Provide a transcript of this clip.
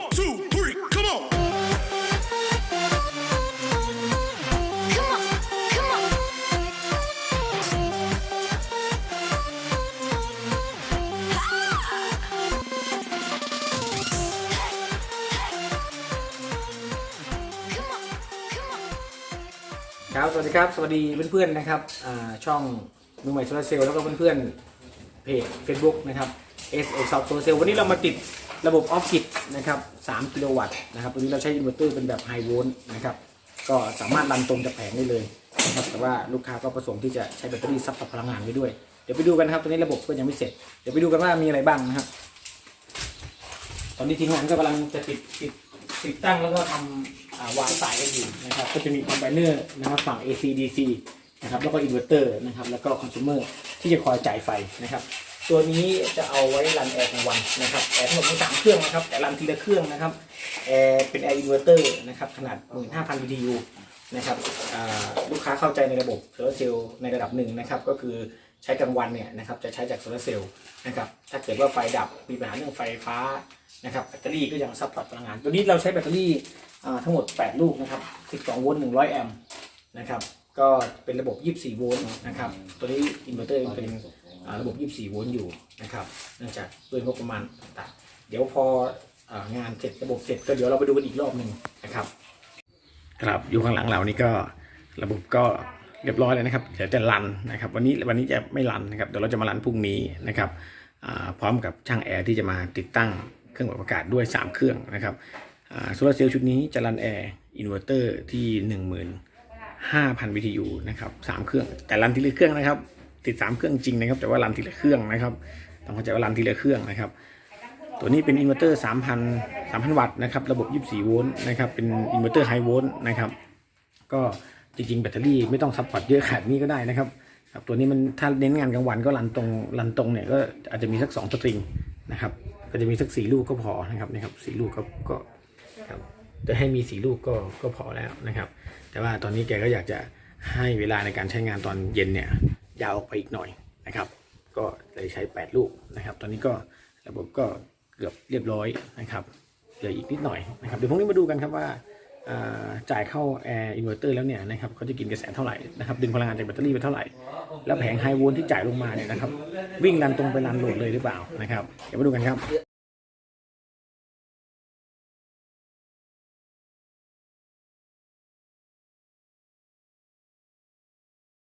One, two, three, come on. Come on, come on. ครับ สวัสดีครับ สวัสดีเพื่อนๆนะครับอ่าช่องมือใหม่โซลาร์เซลล์แล้วก็เพื่อนๆเพจ Facebook นะครับ S A s o f Solar Cell วันนี้เรามาติดระบบออฟกิดนะครับ3กิโลวัตต์นะครับตัวนี้เราใช้อินเวอร์เตอร์เป็นแบบไฮโวลต์นะครับก็สามารถรันตรงจากแผงได้เลยนะครับแต่ว่าลูกค้าก็ประสงค์ที่จะใช้แบตเตอรี่ซับพลังงานไว้ด้วย เดี๋ยวไปดูกันนะครับตัวนี้ระบบก็ยังไม่เสร็จ เดี๋ยวไปดูกันว่ามีอะไรบ้างนะครับ ตอนนี้ทีมงานก็กำลังจะติดติดติดตั้งแล้วก็ทำวางสายกันอยู่นะครับก็จะมีคอมไบเนอร์นะครับฝั่ง AC DC นะครับแล้วก็อินเวอร์เตอร์นะครับแล้วก็คอน sumer ที่จะคอยจ่ายไฟนะครับ ตัวนี้จะเอาไว้รันแอร์กลางวันนะครับแอร์ทั้งหมดมีสามเครื่องนะครับแต่รันทีละเครื่องนะครับแอร์เป็นแอร์อินเวอร์เตอร์นะครับขนาด 15,000 BTU นะครับลูกค้าเข้าใจในระบบโซลาร์เซลล์ในระดับหนึ่งนะครับก็คือใช้กลางวันเนี่ยนะครับจะใช้จากโซลาร์เซลล์นะครับถ้าเกิดว่าไฟดับมีปัญหาเรื่องไฟฟ้านะครับแบตเตอรี่ก็ยังซัพพอร์ตพลังงาน ตัวนี้เราใช้แบตเตอรี่ทั้งหมด 8 ลูกนะครับ 12 โวลต์ 100 แอมป์นะครับก็เป็นระบบ 24 โวลต์นะครับตัวนี้อินเวอร์เตอร์เป็น ระบบ 24 โวลต์อยู่นะครับ เนื่องจากด้วยงบประมาณต่างๆเดี๋ยวพองานเสร็จระบบเสร็จก็เดี๋ยวเราไปดูกันอีกรอบหนึ่งนะครับ ครับอยู่ข้างหลังเรานี่ก็ระบบก็เรียบร้อยแล้วนะครับเดี๋ยวจะรันนะครับ วันนี้วันนี้จะไม่รันนะครับเดี๋ยวเราจะมารันพรุ่งนี้นะครับพร้อมกับช่างแอร์ที่จะมาติดตั้งเครื่องปรับอากาศด้วย 3 เครื่องนะครับโซลาร์เซลล์ชุดนี้จะรันแอร์อินเวอร์เตอร์ที่ 15,000 BTU นะครับสามเครื่องแต่รันทีละเครื่องนะครับ ติด3เครื่องจริงนะครับ แต่ว่ารันทีละเครื่องนะครับ ต้องเข้าใจว่ารันทีละเครื่องนะครับ ตัวนี้เป็นอินเวอร์เตอร์3,000 3,000 วัตต์นะครับ ระบบ 24 โวลต์นะครับ เป็นอินเวอร์เตอร์ไฮโวลต์นะครับ ก็จริงๆ แบตเตอรี่ไม่ต้องซัพพอร์ตเยอะขนาดนี้ก็ได้นะครับครับตัวนี้มันถ้าเน้นงานกลางวันก็รันตรงรันตรงเนี่ยก็อาจจะมีสัก 2 สตริงนะครับก็จะมีสัก4ลูกก็พอนะครับนะครับสี่ลูกก็ก็ครับจะให้มี4ลูกก็ก็พอแล้วนะครับ แต่ว่าตอนนี้แกก็อยากจะให้เวลาในการใช้งานตอนเย็นเนี่ย ยาวออกไปอีกหน่อยนะครับ ก็เลยใช้ 8 ลูกนะครับ ตอนนี้ก็ระบบก็เกือบเรียบร้อยนะครับเหลืออีกนิดหน่อยนะครับเดี๋ยวพรุ่งนี้มาดูกันครับว่าจ่ายเข้าแอร์อินเวอร์เตอร์แล้วเนี่ยนะครับเขาจะกินกระแสเท่าไหร่นะครับดึงพลังงานจากแบตเตอรี่ไปเท่าไหร่ แล้วแผงไฮโวลต์ที่จ่ายลงมาเนี่ยนะครับวิ่งรันตรงไปรันโหลดเลยหรือเปล่านะครับเดี๋ยวมาดูกันครับ